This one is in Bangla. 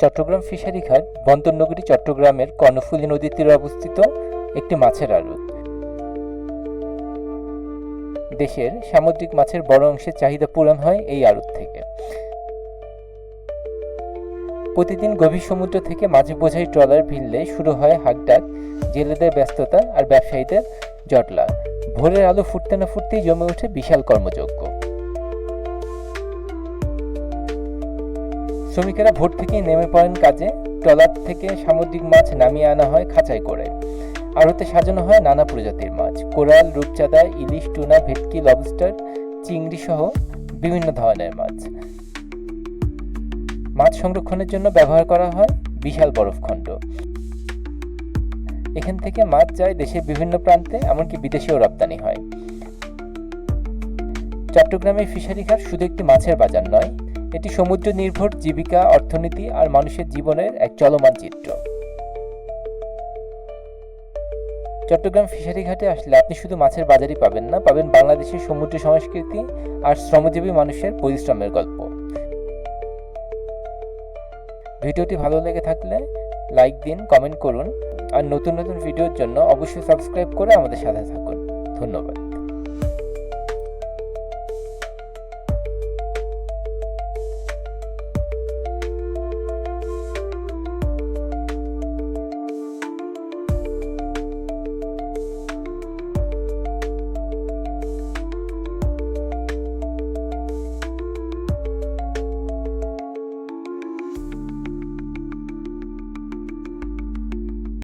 চট্টগ্রাম ফিশারি ঘাট বন্দরনগরী চট্টগ্রামের কর্ণফুলী নদীর তীরে অবস্থিত একটি মাছের আড়ত। দেশের সামুদ্রিক মাছের বড় অংশের চাহিদা পূরণ হয় এই আড়ত থেকে। প্রতিদিন গভীর সমুদ্র থেকে মাছ বোঝাই ট্রলার ভিড়লে শুরু হয় হাকডাক, জেলেদের ব্যস্ততা আর ব্যবসায়ীদের জটলা। ভোরের আলো ফুটতে না ফুটতেই জমে ওঠে বিশাল কর্মযজ্ঞ। শ্রমিকেরা ভোর থেকেই নেমে পড়েন কাজে। ট্রলার থেকে সামুদ্রিক মাছ নামিয়ে আনা হয় খাঁচাই করে। আড়তে সাজানো হয় নানা প্রজাতির মাছ। কোরাল, রূপচাঁদা, ইলিশ, টুনা, ভেটকি, লবস্টার চিংড়ি সহ বিভিন্ন ধরনের মাছ। মাছ সংরক্ষণের জন্য ব্যবহার করা হয় বিশাল বরফখণ্ড এখান থেকে মাছ যায় দেশের বিভিন্ন প্রান্তে, এমনকি বিদেশেও রপ্তানি হয়। চট্টগ্রামের ফিশারি ঘাট শুধু একটি মাছের বাজার নয় এটি সমুদ্র নির্ভর জীবিকা, অর্থনীতি আর মানুষের জীবনের এক চলমান চিত্র। চট্টগ্রাম ফিশারি ঘাটে আসলে আপনি শুধু মাছের বাজারই পাবেন না, পাবেন বাংলাদেশের সমুদ্র সংস্কৃতি আর শ্রমজীবী মানুষের পরিশ্রমের গল্প। ভিডিওটি ভালো লেগে থাকলে লাইক দিন, কমেন্ট করুন আর নতুন নতুন ভিডিওর জন্য অবশ্যই সাবস্ক্রাইব করে আমাদের সাথে থাকুন। ধন্যবাদ।